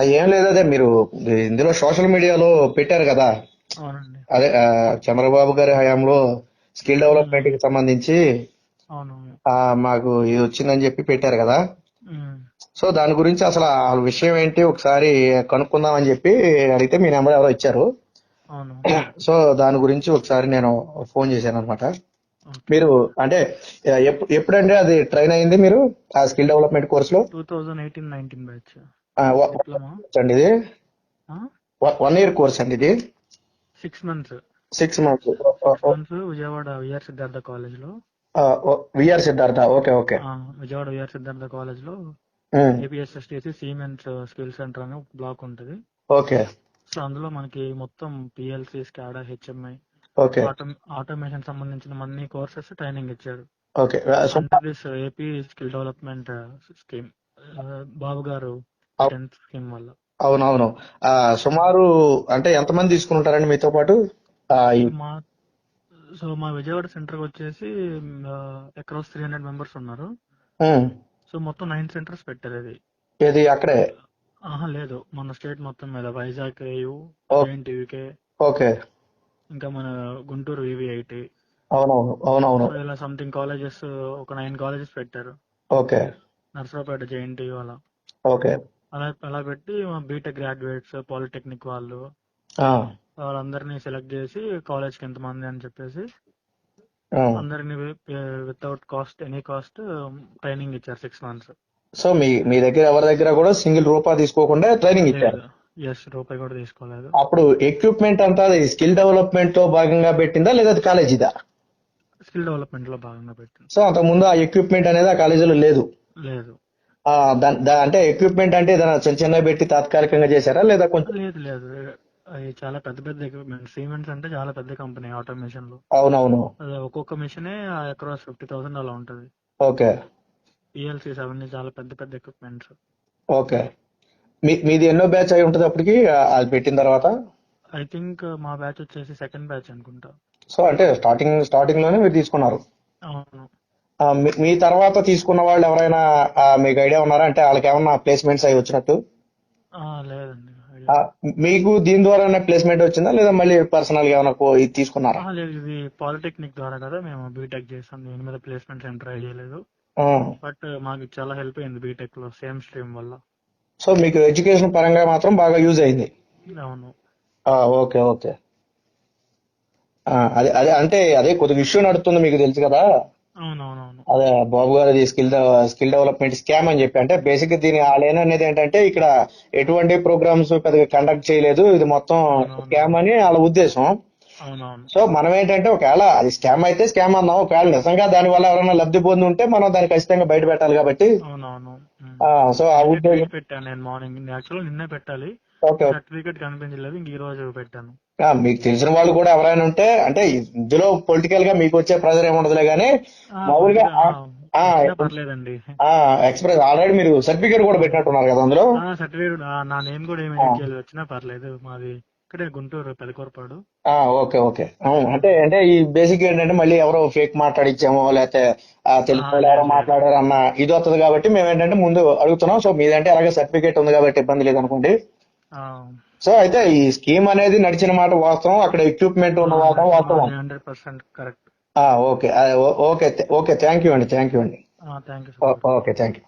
ఏం లేదు అదే మీరు ఇందులో సోషల్ మీడియాలో పెట్టారు కదా. అవునండి. అదే చంద్రబాబు గారి హయాంలో స్కిల్ డెవలప్మెంట్కి సంబంధించి అవును మాకు ఇది వచ్చిందని చెప్పి పెట్టారు కదా. సో దాని గురించి అసలు ఆ విషయం ఏంటి ఒకసారి కనుక్కుందాం అని చెప్పి అడిగితే మీ నెంబర్ ఎవరో ఇచ్చారు. సో దాని గురించి ఒకసారి నేను ఫోన్ చేశాను అనమాట మీరు అంటే ఎప్పు- ఎప్పుడంటే అది ట్రైన్ అయింది మీరు ఆ స్కిల్ డెవలప్మెంట్ కోర్స్లో two thousand eighteen nineteen batch. అండి ఇది. వన్ ఇయర్ కోర్స్ అండి ఇది. Six months six months months Vijayawada VR Siddhartha కాలేజ్లో VR Siddhartha okay okay. Vijayawada VR Siddhartha కాలేజ్లో um, APSSTC Siemens skill centre అని బ్లాక్ ఉంటది. Okay. So అందులో మనకి మొత్తం PLC SCADA HMI okay. Automation సంబంధించిన అన్ని కోర్సెస్ ట్రైనింగ్ ఇచ్చారు. Okay. AP skill development scheme Babu garu tenth scheme వల్ల. అవునవును. సుమారు అంటే ఎంతమంది తీసుకుంటారండి మీతో పాటు? మా సో మా విజయవాడ సెంటర్ వచ్చేసి అక్రాస్ త్రీ హండ్రెడ్ మెంబర్స్ ఉన్నారు. సో మొత్తం నైన్ సెంటర్స్ పెట్టారు ఇది ఇది అక్కడే? ఆహా లేదు. మన స్టేట్ మొత్తం మీద. వైజాగ్ ఏయు. TVK okay. ఇంకా మన గుంటూరు వివిఐటి అవునవును అవునవును. ఇలా సంథింగ్ కాలేజెస్ ఒక నైన్ కాలేజెస్ పెట్టారు. ఓకే. నర్సరావుపేట జేఎన్టీ అలా. ఓకే. అలా అలా పెట్టి బీటెక్ గ్రాడ్యుయేట్స్ పాలిటెక్నిక్ వాళ్ళు వాళ్ళందరినీ సెలెక్ట్ చేసి కాలేజ్కి ఎంతమంది అని చెప్పేసి. అందరినీ without cost any cost training ఇచ్చారు సిక్స్ మంత్స్ సో మీ మీ దగ్గర ఎవరి దగ్గర కూడా సింగిల్ రూపా తీసుకోకుండా ట్రైనింగ్ ఇచ్చారు? ఎస్ రూపాయి కూడా తీసుకోలేదు. అప్పుడు ఎక్విప్మెంట్ అంతా స్కిల్ డెవలప్మెంట్లో భాగంగా పెట్టిందా లేదా కాలేజీదా స్కిల్ డెవలప్మెంట్లో భాగంగా పెట్టింది. సో అంతకు ముందు ఆ ఎక్విప్మెంట్ అనేది ఆ కాలేజీలో లేదు. లేదు. అంటే ఎక్విప్మెంట్ అంటే ఏదైనా చిన్న చిన్నగా పెట్టి తాత్కాలికంగా చేశారా? లేదా కొంచెం లేదు లేదు అవి చాలా పెద్ద పెద్ద ఎక్విప్మెంట్ సిమెంట్స్ అంటే చాలా పెద్ద కంపెనీ ఆటోమేషన్లో అవునవును. అది ఒక్కొక్క మిషనే అక్రాస్ ఫిఫ్టీ థౌసండ్ అలా ఉంటది. ఓకే. పిఎల్సీస్ అవన్నీ చాలా పెద్ద పెద్ద ఎక్విప్మెంట్స్ ఓకే. మీది ఎన్నో బ్యాచ్ అయి ఉంటుంది అప్పటికి? అది పెట్టిన తర్వాత? ఐ థింక్ మా బ్యాచ్ వచ్చేసి సెకండ్ బ్యాచ్ అనుకుంటా. సో అంటే స్టార్టింగ్ స్టార్టింగ్లోనే మీరు తీసుకున్నారు. అవును. మీ- తర్వాత తీసుకున్న వాళ్ళు ఎవరైనా మీకు ఐడియా ఉన్నారా? అంటే వాళ్ళకి ఏమన్నా ప్లేస్మెంట్స్ అవి వచ్చినట్టు? లేదండి. మీకు దీని ద్వారానే ప్లేస్మెంట్ వచ్చిందా? లేదా మళ్ళీ పర్సనల్గా ఏమైనా ఇది తీసుకున్నారా? లేదు ఇది పాలిటెక్నిక్ ద్వారా కదా మేము బీటెక్ చేసాం. దీని మీద ప్లేస్మెంట్ ఏం ట్రై చేయలేదు. బట్ మాకు చాలా హెల్ప్ అయింది బీటెక్లో సేమ్ స్ట్రీమ్ వల్ల. సో మీకు ఎడ్యుకేషన్ పరంగా మాత్రం బాగా యూజ్ అయింది? అవును. Okay okay. అదే అదే అంటే అదే కొద్దిగా ఇష్యూ నడుస్తుంది మీకు తెలుసు కదా? అదే బాబు గారు అది స్కిల్ స్కిల్ డెవలప్మెంట్ స్కామ్ అని చెప్పి. అంటే బేసిక్ దీని వాళ్ళేనా అనేది ఏంటంటే ఇక్కడ ఎటువంటి ప్రోగ్రామ్స్ పెద్దగా కండక్ట్ చేయలేదు. ఇది మొత్తం స్కామ్ అని వాళ్ళ ఉద్దేశం. సో మనం ఏంటంటే ఒకవేళ అది స్కామ్ అయితే స్కామ్ అన్నాం. ఒకవేళ నిజంగా దాని వల్ల ఎవరైనా లబ్ధి పొంది ఉంటే మనం దాన్ని ఖచ్చితంగా బయట పెట్టాలి కాబట్టి. సో ఆ ఉద్దేశం పెట్టాను నేను మార్నింగ్. యాక్చువల్ నిన్నే పెట్టాలి. సర్టిఫికేట్ కనిపించలేదు. ఇంక ఈ రోజు పెట్టాను. మీకు తెలిసిన వాళ్ళు కూడా ఎవరైనా ఉంటే అంటే ఇందులో పొలిటికల్గా మీకు వచ్చే ప్రెజర్ ఏముండదులే కానీ మామూలుగా పర్లేదండి. ఎక్స్ప్రెస్ ఆల్రెడీ మీరు సర్టిఫికేట్ కూడా పెట్టినట్టున్నారు కదా అందులో? సర్టిఫికేట్ నా నేమ్ కూడా ఏమి edit చేయలేదు వచ్చినా పర్లేదు. మాది ఇక్కడే గుంటూరు పెదకూరపాడు. Okay okay. అంటే అంటే ఈ బేసిక్ ఏంటంటే మళ్ళీ ఎవరో ఫేక్ మాట్లాడిచ్చామో లేకపోతే వాళ్ళు ఎవరో మాట్లాడారు అన్న ఇది వస్తుంది కాబట్టి మేము ఏంటంటే ముందు అడుగుతున్నాం. సో మీదంటే అలాగే సర్టిఫికేట్ ఉంది కాబట్టి ఇబ్బంది లేదనుకోండి. సో అయితే ఈ స్కీమ్ అనేది నడిచిన మాట వాస్తవం అక్కడ ఎక్విప్మెంట్ ఉన్న మాట వాస్తవం. Hundred percent correct. Okay okay okay thank you అండి థ్యాంక్ యూ అండి. Okay thank you.